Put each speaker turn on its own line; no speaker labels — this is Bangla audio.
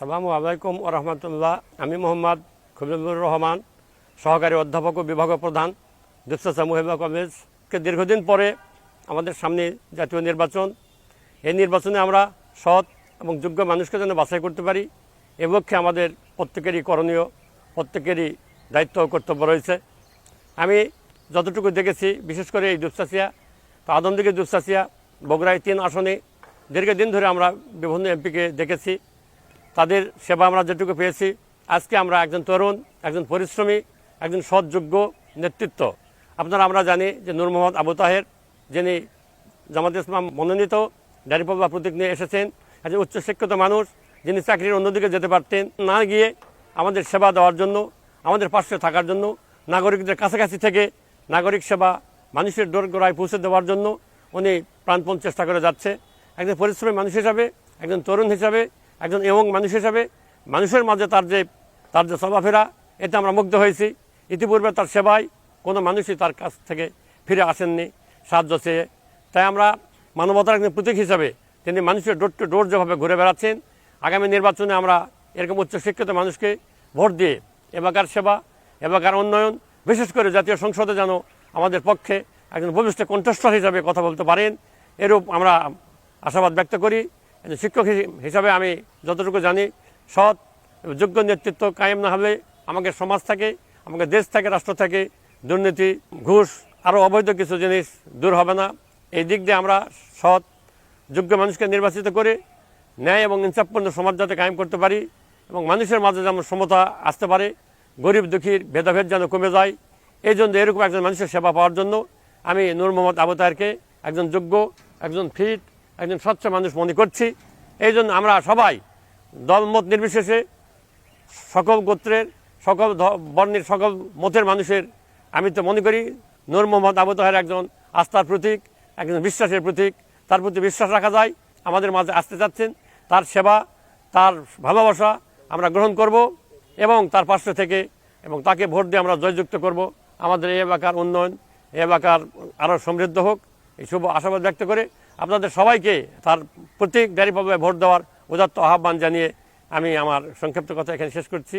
আসসালামু আলাইকুম ও রহমতুল্লাহ। আমি মোহাম্মদ খবিবুর রহমান, সহকারী অধ্যাপক ও বিভাগ প্রধান, দুপসা মুহিবা কলেজকে দীর্ঘদিন পরে আমাদের সামনে জাতীয় নির্বাচন, এই নির্বাচনে আমরা সৎ এবং যোগ্য মানুষকে যেন বাছাই করতে পারি, এ আমাদের প্রত্যেকেরই করণীয়, প্রত্যেকেরই দায়িত্ব ও কর্তব্য রয়েছে। আমি যতটুকু দেখেছি, বিশেষ করে এই দুপসাসিয়া তো আদমদিকে দুপসাসিয়া বগুড়ায় তিন আসনে দীর্ঘদিন ধরে আমরা বিভিন্ন এমপিকে দেখেছি। তাদের সেবা আমরা যেটুকু পেয়েছি, আজকে আমরা একজন তরুণ, একজন পরিশ্রমী, একজন সৎযোগ্য নেতৃত্ব। আপনারা, আমরা জানি যে নূর মোহাম্মদ আবু তাহের, যিনি জামাত ইসলাম মনোনীত ডারিপল্লা প্রতীক নিয়ে এসেছেন, একজন উচ্চশিক্ষিত মানুষ, যিনি চাকরির অন্যদিকে যেতে পারতেন না গিয়ে আমাদের সেবা দেওয়ার জন্য, আমাদের পাশে থাকার জন্য, নাগরিকদের কাছাকাছি থেকে নাগরিক সেবা মানুষের দোরগোড়ায় পৌঁছে দেওয়ার জন্য উনি প্রাণপণ চেষ্টা করে যাচ্ছে। একজন পরিশ্রমী মানুষ হিসাবে, একজন তরুণ হিসাবে একজন এবং মানুষ হিসাবে, মানুষের মাঝে তার যে তার যে চলাফেরা, এতে আমরা মুগ্ধ হয়েছি। ইতিপূর্বে তার সেবায় কোনো মানুষই তার কাছ থেকে ফিরে আসেননি সাহায্য চেয়ে। তাই আমরা মানবতার একজন প্রতীক হিসাবে তিনি মানুষের ডোর টু ডোর যেভাবে ঘুরে বেড়াচ্ছেন, আগামী নির্বাচনে আমরা এরকম উচ্চশিক্ষিত মানুষকে ভোট দিয়ে এলাকার সেবা এলাকার উন্নয়ন, বিশেষ করে জাতীয় সংসদে যেন আমাদের পক্ষে একজন ভবিষ্যৎ কণ্ঠস্বর হিসাবে কথা বলতে পারেন, এরূপ আমরা আশাবাদ ব্যক্ত করি। শিক্ষক হিসাবে আমি যতটুকু জানি, সৎ যোগ্য নেতৃত্ব কায়েম না হলে আমাকে সমাজ থেকে, আমাকে দেশ থেকে, রাষ্ট্র থেকে দুর্নীতি, ঘুষ আরও অবৈধ কিছু জিনিস দূর হবে না। এই দিক দিয়ে আমরা সৎ, যোগ্য মানুষকে নির্বাচিত করে ন্যায় এবং ইনসাফপূর্ণ সমাজ যাতে কায়েম করতে পারি এবং মানুষের মাঝে যেমন সমতা আসতে পারে, গরিব দুঃখীর ভেদাভেদ যেন কমে যায়, এই জন্য এরকম একজন মানুষের সেবা পাওয়ার জন্য আমি নূর মোহাম্মদ আবু তাহেরকে একজন যোগ্য, একজন ফিট একজন স্বচ্ছ মানুষ মনে করছি। এই জন্য আমরা সবাই দলমত নির্বিশেষে সকল গোত্রের, সকল বর্ণের, সকল মতের মানুষের, আমি তো মনে করি নূর মোহাম্মদ আবু তাহের একজন আস্থার প্রতীক, একজন বিশ্বাসের প্রতীক। তার প্রতি বিশ্বাস রাখা যায়, আমাদের মাঝে আসতে চাচ্ছেন তার সেবা, তার ভালোবাসা আমরা গ্রহণ করব এবং তার পাশে থেকে এবং তাকে ভোট দিয়ে আমরা জয়যুক্ত করব। আমাদের এই এলাকার উন্নয়ন, এই এলাকার আরও সমৃদ্ধ হোক। এই শুভ আশাবাদ ব্যক্ত করে আপনাদের সবাইকে তার প্রতীক গাড়ি পাবে ভোট দেওয়ার উদাত্ত আহ্বান জানিয়ে আমি আমার সংক্ষিপ্ত কথা এখানে শেষ করছি।